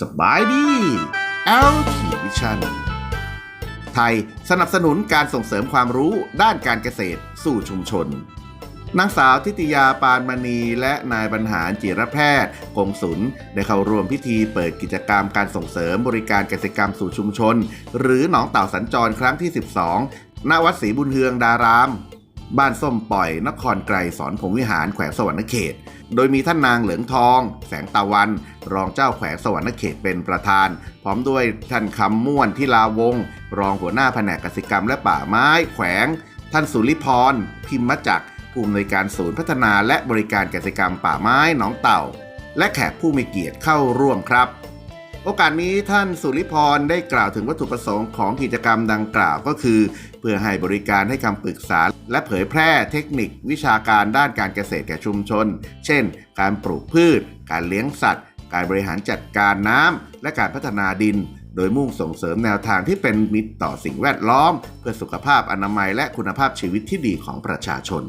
สบายดี l t Vision ไทยสนับสนุนการส่งเสริมความรู้ด้านการเกษตรสู่ชุมชน นางสาวทิติยาปานมณีและนายบรรหารจิรแพทย์กงศุลได้เข้าร่วมพิธีเปิดกิจกรรมการส่งเสริมบริการเกษตรกรรมสู่ชุมชน หรือหนองเต่าสัญจรครั้งที่ 12 ณวัดศรีบุญเฮืองดาราม บ้านส้มปล่อย นครไกรสอนผงวิหารแขวงสวรรณเขต โดยมีท่านนางเหลืองทอง แสงตะวัน รองเจ้าแขวงสวรรณเขตเป็นประธาน พร้อมด้วยท่านคำม่วนที่ลาวง รองหัวหน้าแผนกกสิกรรมและป่าไม้ แขวง ท่านสุริพร พิมมจักผู้อำนวยการศูนย์พัฒนาและบริการกสิกรรมป่าไม้หนองเต่า และแขกผู้มีเกียรติเข้าร่วมครับ โอกาสนี้ท่านสุริพรได้กล่าวถึงวัตถุประสงค์ของกิจกรรมดังกล่าวก็คือ เพื่อให้บริการให้คำปรึกษา และเผยแพร่เทคนิควิชาการด้านการเกษตรแก่ชุมชน เช่น การปลูกพืช การเลี้ยงสัตว์ การบริหารจัดการน้ำและการพัฒนาดิน โดยมุ่งส่งเสริมแนวทางที่เป็นมิตรต่อสิ่งแวดล้อม เพื่อสุขภาพอนามัยและคุณภาพชีวิตที่ดีของประชาชน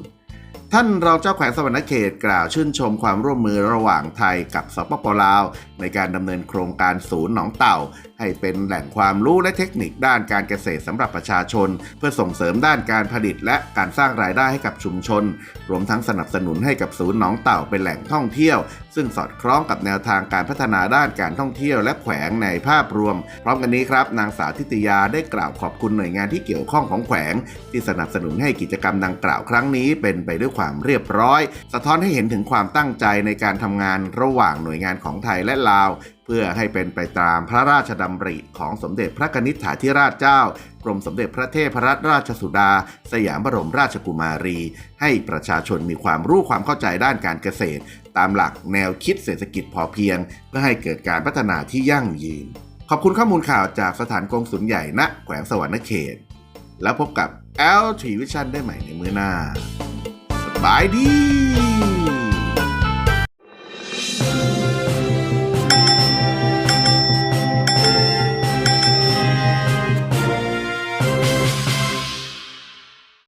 ท่านรองเจ้าแขวงสวรรณเขตกล่าวชื่นชมความร่วมมือระหว่างไทยกับสปปลาว ในการดำเนินโครงการศูนย์หนองเต่า ให้เป็นแหล่งความรู้และเทคนิคด้านการเกษตรสำหรับประชาชน เพื่อส่งเสริมด้านการผลิตและการสร้างรายได้ให้กับชุมชน รวมทั้งสนับสนุนให้กับศูนย์หนองเต่าเป็นแหล่งท่องเที่ยว ซึ่งสอดคล้องกับแนวทางการพัฒนาด้านการท่องเที่ยวและแขวงในภาพรวม พร้อมกันนี้ครับ นางสาวทิติยาได้กล่าวขอบคุณหน่วยงานที่เกี่ยวข้องของแขวง ที่สนับสนุนให้กิจกรรมดังกล่าวครั้งนี้เป็นไปด้วยความเรียบร้อย สะท้อนให้เห็นถึงความตั้งใจในการทำงานระหว่างหน่วยงานของไทยและลาว เพื่อให้เป็นไปตามพระราชดำริของสมเด็จพระนิษฐาธิราชเจ้ากรมสมเด็จพระเทพรัตนราชสุดา สยามบรมราชกุมารี ให้ประชาชนมีความรู้ความเข้าใจด้านการเกษตร ตามหลักแนวคิดเศรษฐกิจพอเพียง เพื่อให้เกิดการพัฒนาที่ยั่งยืน ขอบคุณข้อมูลข่าวจากสถานกงสุลใหญ่ณแขวงสวรรณเขต แล้วพบกับ l t Vision ได้ใหม่ในมื้อหน้า บายดี